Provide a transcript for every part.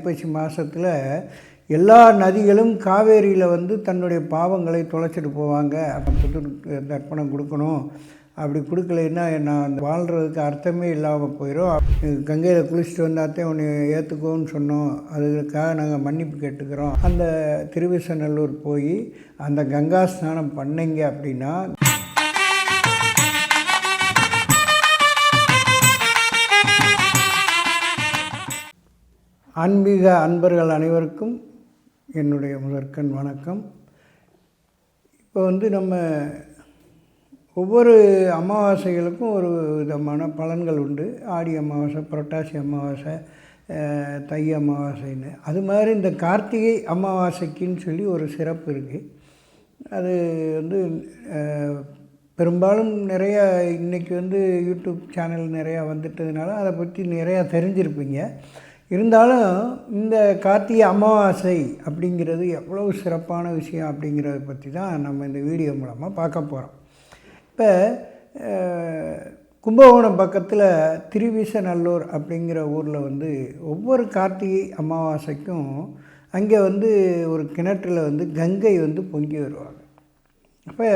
ஐப்பசி மாதத்தில் எல்லா நதிகளும் காவேரியில் வந்து தன்னுடைய பாவங்களை தொலைச்சிட்டு போவாங்க. அப்போ புது தர்ப்பணம் கொடுக்கணும். அப்படி கொடுக்கலைன்னா நான் அந்த வாழ்கிறதுக்கு அர்த்தமே இல்லாமல் போயிடும் கங்கையில் குளிச்சுட்டு வந்தாத்தே உன்னை ஏற்றுக்கோன்னு சொன்னோம். அதுக்காக நாங்கள் மன்னிப்பு கேட்டுக்கிறோம். அந்த திருவிசநல்லூர் போய் அந்த கங்கா ஸ்நானம் பண்ணீங்க அப்படின்னா ஆன்மீக அன்பர்கள் அனைவருக்கும் என்னுடைய முதற்கண் வணக்கம். இப்போ வந்து நம்ம ஒவ்வொரு அமாவாசைகளுக்கும் ஒரு விதமான பலன்கள் உண்டு. ஆடி அமாவாசை புரட்டாசி அமாவாசை தை அமாவாசைன்னு. அது மாதிரி இந்த கார்த்திகை அமாவாசைக்குன்னு சொல்லி ஒரு சிறப்பு இருக்குது அது வந்து பெரும்பாலும் நிறையா இன்றைக்கி வந்து யூடியூப் சேனல் நிறையா வந்துட்டதுனால அதை பற்றி நிறையா தெரிஞ்சிருப்பீங்க. இருந்தாலும் இந்த கார்த்திகை அமாவாசை அப்படிங்கிறது எவ்வளவு சிறப்பான விஷயம் அப்படிங்கிறத பற்றி தான் நம்ம இந்த வீடியோ மூலமாக பார்க்க போகிறோம் இப்போ கும்பகோணம் பக்கத்தில் திருவிசநல்லூர் அப்படிங்கிற ஊரில் வந்து ஒவ்வொரு கார்த்திகை அமாவாசைக்கும் அங்கே வந்து ஒரு கிணற்றில் வந்து கங்கை வந்து பொங்கி வருவாங்க. அப்போ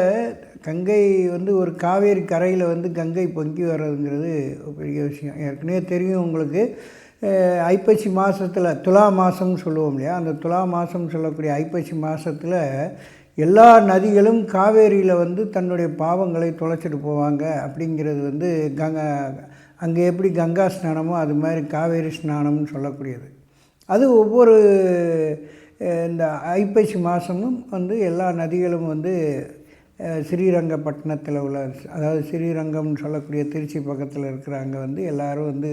கங்கை வந்து ஒரு காவேரி கரையில் வந்து கங்கை பொங்கி வர்றதுங்கிறது ஒரு பெரிய விஷயம். ஏற்கனவே தெரியும் உங்களுக்கு. ஐப்பசி மாதத்தில் துலா மாதம்னு சொல்லுவோம் இல்லையா? அந்த துலா மாதம் சொல்லக்கூடிய ஐப்பசி மாதத்தில் எல்லா நதிகளும் காவேரியில் வந்து தன்னுடைய பாவங்களை தொலைச்சிட்டு போவாங்க. அப்படிங்கிறது வந்து கங்கா அங்கே எப்படி கங்கா ஸ்நானமோ அது மாதிரி காவேரி ஸ்நானம்னு சொல்லக்கூடியது. அது ஒவ்வொரு இந்த ஐப்பசி மாதமும் வந்து எல்லா நதிகளும் வந்து ஸ்ரீரங்கப்பட்டினத்தில் உள்ள அதாவது ஸ்ரீரங்கம்னு சொல்லக்கூடிய திருச்சி பக்கத்தில் இருக்கிற அங்கே வந்து எல்லாரும் வந்து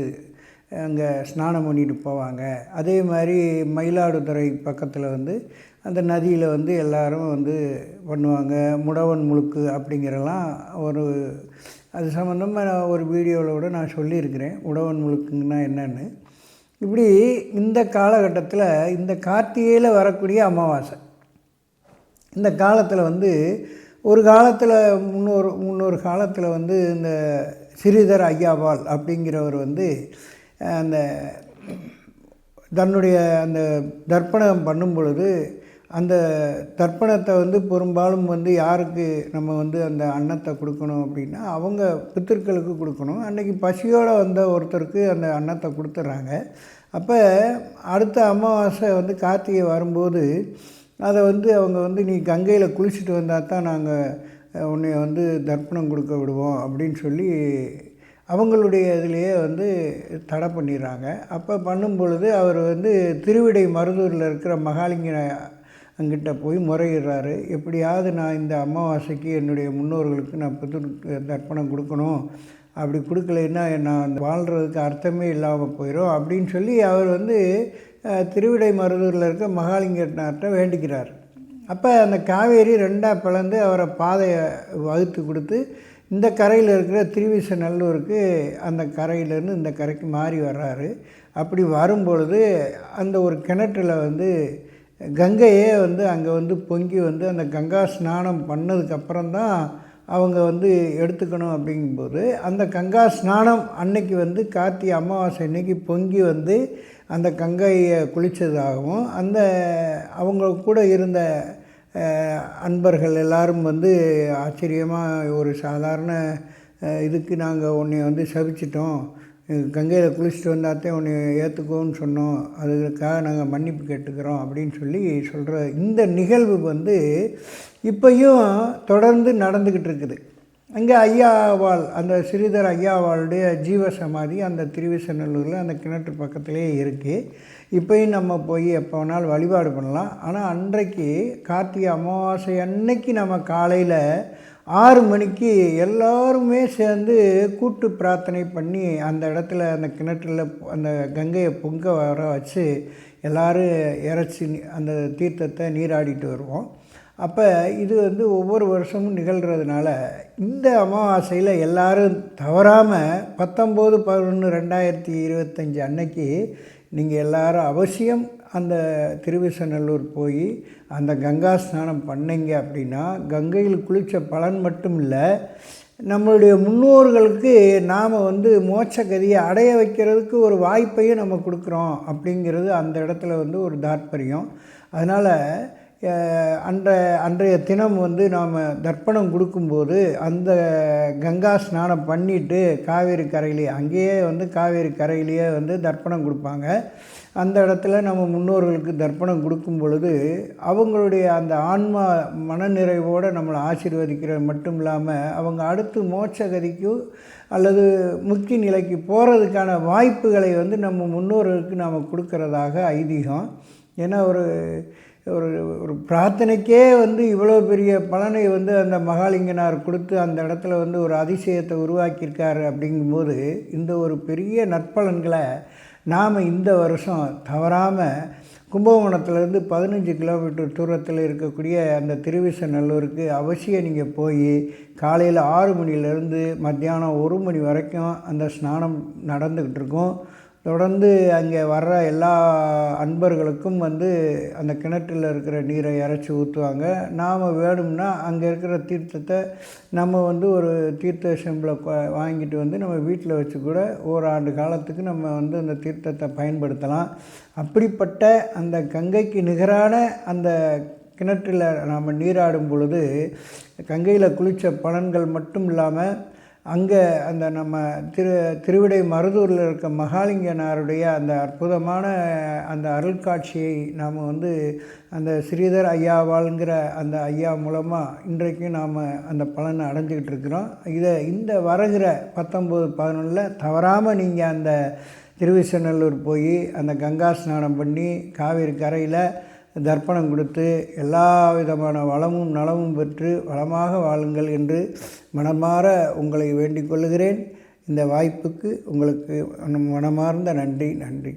அங்கே ஸ்நானம் பண்ணிட்டு போவாங்க. அதே மாதிரி மயிலாடுதுறை பக்கத்தில் வந்து அந்த நதியில் வந்து எல்லாரும் வந்து பண்ணுவாங்க. முடவன் முழுக்கு அப்படிங்கிறலாம் ஒரு அது சம்மந்தமாக நான் ஒரு வீடியோவில் கூட நான் சொல்லியிருக்கிறேன். உடவன் முழுக்குங்கன்னா என்னென்னு. இப்படி இந்த காலகட்டத்தில் இந்த கார்த்திகையில் வரக்கூடிய அமாவாசை. இந்த காலத்தில் வந்து ஒரு காலத்தில் முன்னொரு முன்னொரு காலத்தில் வந்து இந்த ஸ்ரீதர் ஐயாவால் அப்படிங்கிறவர் வந்து அந்த தன்னுடைய அந்த தர்ப்பணம் பண்ணும் பொழுது அந்த தர்ப்பணத்தை வந்து பெரும்பாலும் வந்து யாருக்கு நம்ம வந்து அந்த அன்னத்தை கொடுக்கணும் அப்படின்னா அவங்க பித்திருக்களுக்கு கொடுக்கணும். அன்றைக்கி பசியோடு வந்த ஒருத்தருக்கு அந்த அன்னத்தை கொடுத்துட்றாங்க அப்போ அடுத்த அமாவாசை வந்து கார்த்திகை வரும்போது அதை வந்து அவங்க வந்து நீ கங்கையில் குளிச்சுட்டு வந்தால் தான் நாங்கள் உன்னை வந்து தர்ப்பணம் கொடுக்க விடுவோம் அப்படின்னு சொல்லி அவங்களுடைய இதுலேயே வந்து தடை பண்ணிடுறாங்க. அப்போ பண்ணும் பொழுது அவர் வந்து திருவிடை மருதூரில் இருக்கிற மகாலிங்க அங்கிட்ட போய் முறையிடுறாரு. எப்படியாவது நான் இந்த அமாவாசைக்கு என்னுடைய முன்னோர்களுக்கு நான் புது தர்ப்பணம் கொடுக்கணும். அப்படி கொடுக்கலைன்னா நான் அந்த வாழ்கிறதுக்கு அர்த்தமே இல்லாமல் போயிடும் அப்படின்னு சொல்லி அவர் வந்து திருவிடை மருதூரில் இருக்க மகாலிங்கநாட்டை வேண்டிக்கிறார். அப்போ அந்த காவேரி ரெண்டாக பிளந்து அவரை பாதையை வகுத்து கொடுத்து இந்த கரையில் இருக்கிற திருவிசநல்லூருக்கு அந்த கரையிலேருந்து இந்த கரைக்கு மாறி வர்றாரு. அப்படி வரும்பொழுது அந்த ஒரு கிணற்றில் வந்து கங்கையே வந்து அங்கே வந்து பொங்கி வந்து அந்த கங்கா ஸ்நானம் பண்ணதுக்கப்புறம் தான் அவங்க வந்து எடுத்துக்கணும் அப்படிங்கும்போது அந்த கங்கா ஸ்நானம் அன்னைக்கு வந்து கார்த்திகை அமாவாசை அன்னைக்கு பொங்கி வந்து அந்த கங்கையை குளித்ததாகவும் அந்த அவங்க கூட இருந்த அன்பர்கள் எல்லாரும் வந்து ஆச்சரியமாக ஒரு சாதாரண இதுக்கு நாங்கள் உன்னை வந்து சபிச்சிட்டோம். கங்கையில் குளிச்சுட்டு வந்தாத்தே உன்னை ஏற்றுக்கோன்னு சொன்னோம். அதுக்காக நாங்கள் மன்னிப்பு கேட்டுக்கிறோம் அப்படின்னு சொல்லி சொல்கிற இந்த நிகழ்வு வந்து இப்பையும் தொடர்ந்து நடந்துக்கிட்டு இருக்குது. அங்கே ஐயாவாள் அந்த ஸ்ரீதர் ஐயாவாளுடைய ஜீவ சமாதி அந்த திருவிசநல்லூரில் அந்த கிணற்று பக்கத்துலேயே இருக்குது இப்போயும் நம்ம போய் எப்போ வேணாலும் வழிபாடு பண்ணலாம். ஆனால் அன்றைக்கு கார்த்திகை அமாவாசை அன்னைக்கு நம்ம காலையில் ஆறு மணிக்கு எல்லாருமே சேர்ந்து கூட்டு பிரார்த்தனை பண்ணி அந்த இடத்துல அந்த கிணற்றில் அந்த கங்கையை பொங்க வர வச்சு எல்லோரும் இறைச்சி அந்த தீர்த்தத்தை நீராடிட்டு வருவோம். அப்போ இது வந்து ஒவ்வொரு வருஷமும் நிகழ்கிறதுனால இந்த அமாவாசையில் எல்லாரும் தவறாமல் பத்தொம்போது பதினொன்று ரெண்டாயிரத்தி இருபத்தஞ்சி அன்னைக்கு நீங்கள் எல்லாரும் அவசியம் அந்த திருவிசநல்லூர் போய் அந்த கங்கா ஸ்நானம் பண்ணீங்க அப்படின்னா கங்கையில் குளித்த பலன் மட்டும் இல்லை நம்மளுடைய முன்னோர்களுக்கு நாம் வந்து மோட்ச கதியை அடைய வைக்கிறதுக்கு ஒரு வாய்ப்பையும் நம்ம கொடுக்குறோம் அப்படிங்கிறது அந்த இடத்துல வந்து ஒரு தாற்பயம். அதனால் அன்ற அன்றைய தினம் வந்து நாம் தர்ப்பணம் கொடுக்கும்போது அந்த கங்கா ஸ்நானம் பண்ணிவிட்டு காவேரி கரையிலேயே அங்கேயே வந்து காவேரி கரையிலேயே வந்து தர்ப்பணம் கொடுப்பாங்க. அந்த இடத்துல நம்ம முன்னோர்களுக்கு தர்ப்பணம் கொடுக்கும் பொழுது அவங்களுடைய அந்த ஆன்மா மனநிறைவோடு நம்மளை ஆசீர்வதிக்கிறது மட்டும் இல்லாமல் அவங்க அடுத்து மோட்சகதிக்கு அல்லது முக்தி நிலைக்கு போகிறதுக்கான வாய்ப்புகளை வந்து நம்ம முன்னோர்களுக்கு நாம் கொடுக்கறதாக ஐதீகம். ஏன்னா ஒரு ஒரு ஒரு பிரார்த்தனைக்கே வந்து இவ்வளோ பெரிய பலனை வந்து அந்த மகாலிங்கனார் கொடுத்து அந்த இடத்துல வந்து ஒரு அதிசயத்தை உருவாக்கியிருக்காரு அப்படிங்கும்போது இந்த ஒரு பெரிய நற்பலன்களை நாம் இந்த வருஷம் தவறாமல் கும்பகோணத்துலேருந்து பதினஞ்சு கிலோமீட்டர் தூரத்தில் இருக்கக்கூடிய அந்த திருவிசநல்லூருக்கு அவசியம் நீங்கள் போய் காலையில் ஆறு மணிலேருந்து மத்தியானம் ஒரு மணி வரைக்கும் அந்த ஸ்நானம் நடந்துக்கிட்டு இருக்கும். தொடர்ந்து அங்கே வர்ற எல்லா அன்பர்களுக்கும் வந்து அந்த கிணற்றில் இருக்கிற நீரை இறச்சி ஊற்றுவாங்க. நாம் வேணும்னா அங்கே இருக்கிற தீர்த்தத்தை நம்ம வந்து ஒரு தீர்த்த செம்பில் வாங்கிட்டு வந்து நம்ம வீட்டில் வச்சு கூட ஓராண்டு காலத்துக்கு நம்ம வந்து அந்த தீர்த்தத்தை பயன்படுத்தலாம். அப்படிப்பட்ட அந்த கங்கைக்கு நிகரான அந்த கிணற்றில் நாம் நீராடும் பொழுது கங்கையில் குளித்த பலன்கள் மட்டும் இல்லாமல் அங்கே அந்த நம்ம திரு திருவிடை மருதூரில் இருக்க மகாலிங்கனாருடைய அந்த அற்புதமான அந்த அருள் காட்சியை நாம் வந்து அந்த ஸ்ரீதர் ஐயாவாளுங்கிற அந்த ஐயா மூலமாக இன்றைக்கும் நாம் அந்த பலனை அடைஞ்சிக்கிட்டு இருக்கிறோம். இதை இந்த வருகிற பத்தொம்போது பதினொன்றில் தவறாமல் நீங்கள் அந்த திருவிசநல்லூர் போய் அந்த கங்கா ஸ்நானம் பண்ணி காவேரி கரையில் தர்ப்பணம் கொடுத்து எல்லா விதமான வளமும் நலமும் பெற்று வளமாக வாழுங்கள் என்று மனமாற உங்களை வேண்டிக் கொள்கிறேன் இந்த வாய்ப்புக்கு உங்களுக்கு மனமார்ந்த நன்றி நன்றி.